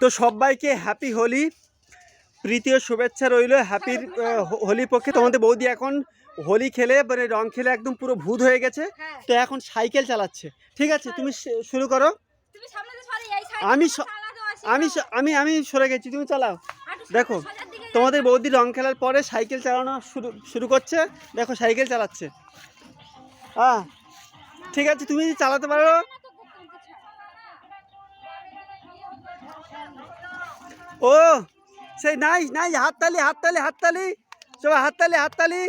তো সবাইকে হ্যাপি হোলি। প্রীতীয় শুভেচ্ছা রইল হ্যাপির হোলি পক্ষে তোমাদের বৌদি এখন হোলি খেলে মানে রং খেলে একদম পুরো ভূত হয়ে গেছে। হ্যাঁ। তো এখন সাইকেল চালাচ্ছে। ঠিক আছে তুমি শুরু করো। আমি আমি আমি আমি সরে গেছি তুমি চালাও। দেখো, তোমাদের তোমাদের বৌদি রং খেলার পরে সাইকেল চালানো শুরু শুরু করছে। দেখো সাইকেল চালাচ্ছে। হ্যাঁ ঠিক আছে তুমি যদি চালাতে পারো। ও, সেই নাই নাই, হাততালি হাততালি হাততালি। সবাই হাততালি হাততালি।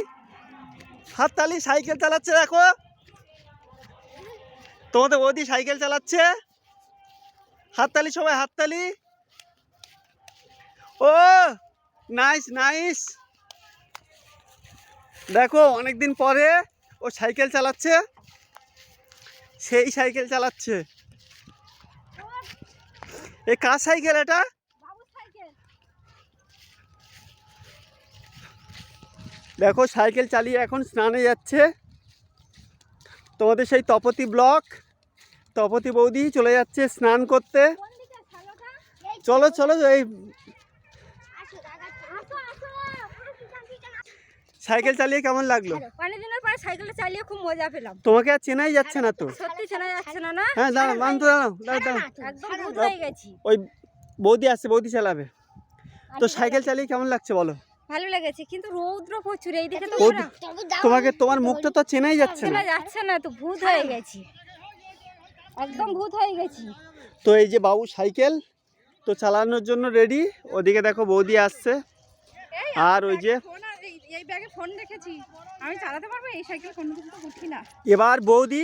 হাততালি, সাইকেল চালাচ্ছে, দেখো। তোমাদের বৌদি সাইকেল চালাচ্ছে। হাততালি, সবাই হাততালি। ও, নাইস নাইস। দেখো, অনেকদিন পরে ও সাইকেল চালাচ্ছে। সেই সাইকেল চালাচ্ছে। এ কার সাইকেল এটা বাবু সাইকেল দেখো সাইকেল চালিয়ে এখন স্নানে যাচ্ছে। তোমাদের সেই তপতি ব্লক। তপতি বৌদি চলে যাচ্ছে স্নান করতে। চলো চলো এই সাইকেল চালিয়ে কেমন লাগল? অনেক পরে সাইকেলটা চালিয়ে খুব মজা পেলাম। তোমাকে আর চেনাই যাচ্ছে না তো? সত্যি চেনা যাচ্ছে না না? হ্যাঁ দাঁড়াও বান্ধব দাঁড়াও দাঁড়াও দাঁড়াও। একদম ভূত হয়ে গেছি। ওই বৌদি আসছে বৌদি চালাবে। তো সাইকেল চালিয়ে কেমন লাগছে বলো? ভালো লেগেছে কিন্তু রৌদ্র প্রচুর এইদিকে তো তোমাকে তোমার মুখটা তো চেনাই যাচ্ছে না। যাচ্ছে না তো ভূত হয়ে গেছি। একদম ভূত হয়ে গেছি। তো এই যে বাবু সাইকেল তো চালানোর জন্য রেডি ওদিকে দেখো বৌদি আসছে। আর ওই যে এই এই ব্যাগে ফোন রেখেছি। আমি চালাতে পারব? এই সাইকেল কোনো কিছু তো উঠি না। এবার বৌদি